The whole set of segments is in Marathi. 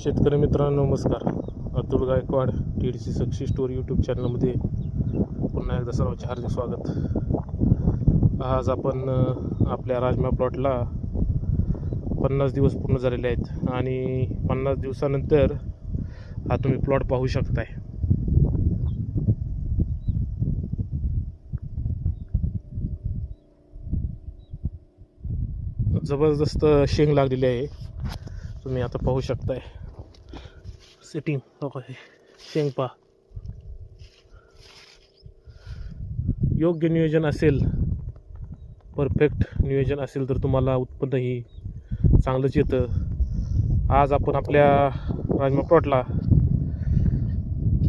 शेतकरी मित्रांनो नमस्कार. Atul Gaikwad T D C success story YouTube चॅनलमध्ये पुन्हा एकदा सर्वांचे हार्दिक स्वागत. आज आपण आपल्या राजमा प्लॉटला पन्नास दिवस पूर्ण झालेले आहेत आणि पन्नास दिवसानंतर हा तुम्ही प्लॉट पाहू शकताय. जबरदस्त शेंग लागलेली आहे. तुम्ही आता पाहू शकताय. Sitting. Okay. शेंग योग्य नियोजन असेल परफेक्ट नियोजन असेल तर तुम्हाला उत्पन्नही चांगलंच येतं आज आपण आपल्या राजमा प्लॉटला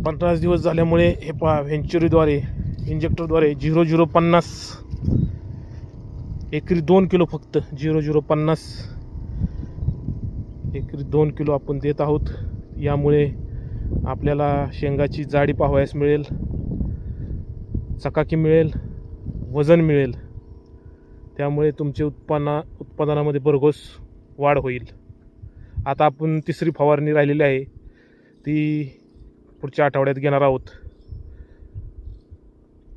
पन्नास दिवस झाल्यामुळे हे पहा व्हेंचुरीद्वारे इंजेक्टरद्वारे झिरो झिरो पन्नास एकरी दोन किलो फक्त झिरो झिरो पन्नास एकरी दोन किलो आपण देत आहोत यामुळे आपल्याला शेंगाची जाडी पाहावयास मिळेल चकाकी मिळेल वजन मिळेल. त्यामुळे तुमचे उत्पन्ना उत्पादनामध्ये भरघोस वाढ होईल. आता आपण तिसरी फवारणी राहिलेली आहे. ती पुढच्या आठवड्यात घेणार आहोत.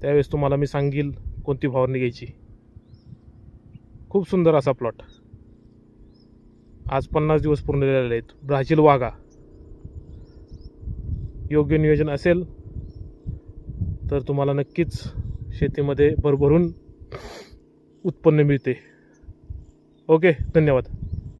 त्यावेळेस तुम्हाला मी सांगेल कोणती फवारणी घ्यायची. खूप सुंदर असा प्लॉट आज पन्नास दिवस पूर्ण झालेले आहेत. ब्राझील वाघा. योग्य नियोजन असेल तर तुम्हाला नक्कीच शेतीमध्ये भरभरून उत्पन्न मिळते. ओके धन्यवाद.